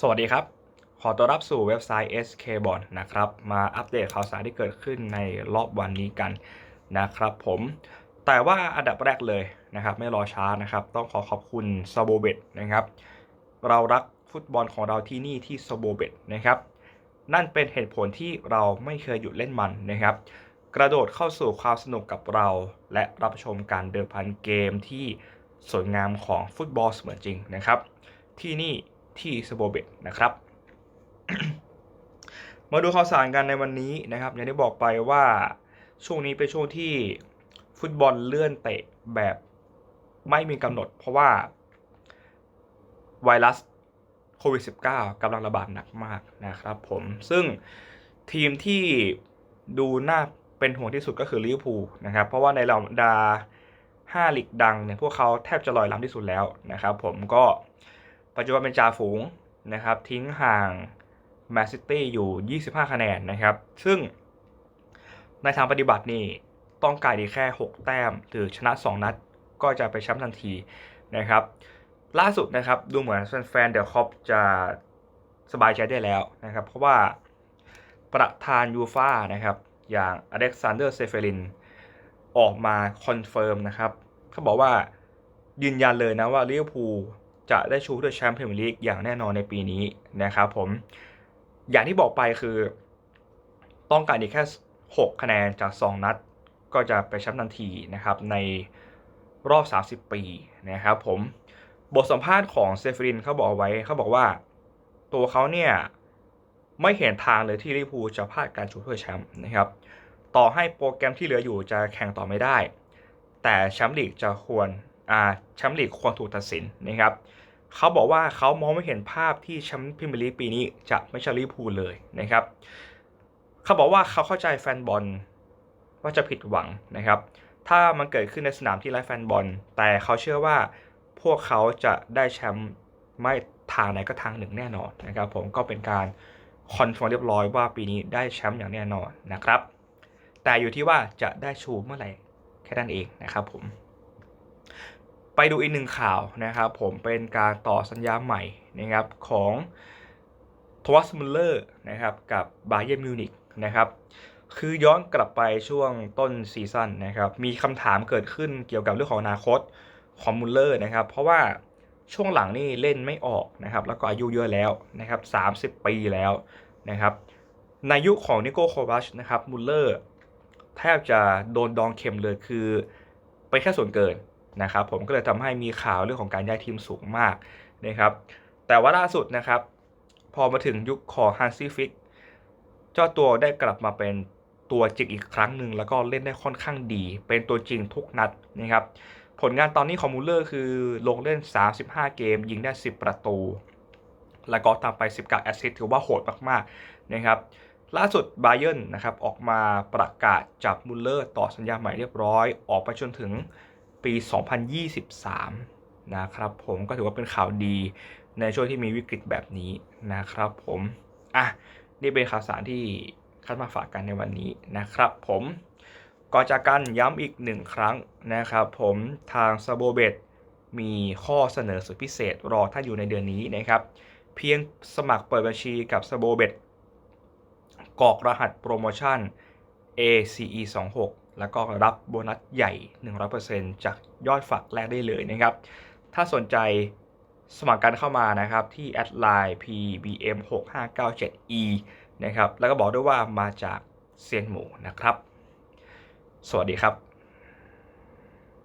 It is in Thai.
สวัสดีครับ ขอต้อนรับสู่เว็บไซต์ SK b o n นะครับ มาอัปเดตข่าวสารที่เกิดขึ้นในรอบวันนี้กันนะครับผม แต่ว่าอันดับแรกเลยนะครับ ไม่รอช้านะครับ ต้องขอขอบคุณ s b o b e t นะครับ เรารักฟุตบอลของเราที่นี่ที่ s b o b e t นะครับ นั่นเป็นเหตุผลที่เราไม่เคยหยุดเล่นมันนะครับ กระโดดเข้าสู่ความสนุกกับเรา และรับชมการเดิมพันเกมที่สวยงามของฟุตบอลเสมือนจริงนะครับ ที่นี่ ที่สโบเบตนะครับ มาดูข่าวสารกันในวันนี้นะครับอย่างที่บอกไปว่าช่วงนี้เป็นช่วงที่ฟุตบอลเลื่อนเตะแบบไม่มีกำหนด เพราะว่าไวรัสโควิด -19 กำลังระบาดหนักมากนะครับผม ซึ่งทีมที่ดูน่าเป็นห่วงที่สุดก็คือลิเวอร์พูลนะครับ เพราะว่าในลำดา5ลีกดังเนี่ยพวกเขาแทบจะลอยลำที่สุดแล้วนะครับผมก็ ปัจจุบันเป็นจ่าฝูงนะครับทิ้งห่างแมนซิตี้อยู่ 25 คะแนนนะครับ ซึ่งในทางปฏิบัตินี่ต้องการดีแค่ 6 แต้ม หรือชนะ 2 นัด ก็จะไปแชมป์ทันทีนะครับ ล่าสุดนะครับดูเหมือนแฟนๆเดอะคอปจะสบายใจได้แล้วนะครับ เพราะว่าประธานยูฟ่านะครับอย่างอเล็กซานเดอร์เซเฟลินออกมาคอนเฟิร์มนะครับเขาบอกว่ายืนยันเลยนะว่าลิเวอร์พูล จะได้ชูถ้วยแชมป์พรีเมียร์ลีกอย่างแน่นอนในปีนี้นะครับผมอย่างที่บอกไปคือ ต้องการอีกแค่ 6 คะแนนจาก 2 นัด ก็จะไปแชมป์ทันทีนะครับในรอบ 30 ปีนะครับผมบทสัมภาษณ์ของเซฟรินเขาบอกไว้เขาบอกว่าตัวเขาเนี่ยไม่เห็นทางเลยที่ลิเวอร์พูลจะพลาดการชูถ้วยแชมป์นะครับ ต่อให้โปรแกรมที่เหลืออยู่จะแข่งต่อไม่ได้ แต่แชมป์ลีกจะควร แชมป์ลีกควรถูกตัดสินนะครับเขาบอกว่าเขามองไม่เห็นภาพที่แชมป์พรีเมียร์ลีกปีนี้จะไม่ใช่ลิเวอร์พูลเลยนะครับเขาบอกว่าเขาเข้าใจแฟนบอลว่าจะผิดหวังนะครับ ถ้ามันเกิดขึ้นในสนามที่ไร้แฟนบอล แต่เขาเชื่อว่าพวกเขาจะได้แชมป์ไม่ทางไหนก็ทางหนึ่งแน่นอนนะครับผมก็เป็นการคอนเฟิร์มเรียบร้อยว่าปีนี้ได้แชมป์อย่างแน่นอนนะครับ แต่อยู่ที่ว่าจะได้ชูเมื่อไหร่แค่นั้นเองนะครับผม ไปดูอีกหนึ่งข่าวนะครับ ผมเป็นการต่อสัญญาใหม่นะครับของทมัสมุลเลอร์นะครับกับบาเยมิวนิกนะครับคือย้อนกลับไปช่วงต้นซีซั่นนะครับมีคำถามเกิดขึ้นเกี่ยวกับเรื่องของอนาคตของมุลเลอร์นะครับ เพราะว่าช่วงหลังนี่เล่นไม่ออกนะครับ แล้วก็อายุเยอะแล้วนะครับ 30 ปีแล้วนะครับในยุคของนิโก้โควัชนะครับมุลเลอร์แทบจะโดนดองเข็มเลยคือไปแค่ส่วนเกิน นะครับผมก็เลยทำให้มีข่าวเรื่องของการย้ายทีมสูงมากนะครับแต่ว่าล่าสุดนะครับ พอมาถึงยุคของฮันซี่ฟิกเจ้าตัวได้กลับมาเป็นตัวจริงอีกครั้งหนึ่งแล้วก็เล่นได้ค่อนข้างดี เป็นตัวจริงทุกนัดนะครับผลงานตอนนี้ของมูลเลอร์คือลงเล่น 35 เกม ยิงได้ 10 ประตู แล้วก็ตามไป10กับแอสซิสถือว่าโหดมากๆนะครับล่าสุดไบเยนนะครับออกมาประกาศจับมุลเลอร์ต่อสัญญาใหม่เรียบร้อย ออกไปจนถึง ปี 2023 นะครับผมก็ถือว่าเป็นข่าวดีในช่วงที่มีวิกฤตแบบนี้นะครับผมอะนี่เป็นข่าวสารที่คัดมาฝากกันในวันนี้นะครับผมก่อนจากกันย้ำอีกหนึ่งครั้งนะครับผมทางซาโบเบตมีข้อเสนอสุดพิเศษรอท่านอยู่ในเดือนนี้นะครับ เพียงสมัครเปิดบัญชีกับซาโบเบตกรอกรหัสโปรโมชั่น ACE 2 6 แล้วก็รับโบนัสใหญ่ 100%จากยอดฝากแรกได้เลยนะครับ ถ้าสนใจสมัครกันเข้ามานะครับ ที่แอดไลน์ PBM 6 5 9 7 E นะครับ แล้วก็บอกด้วยว่ามาจากเซียนหมูนะครับ สวัสดีครับ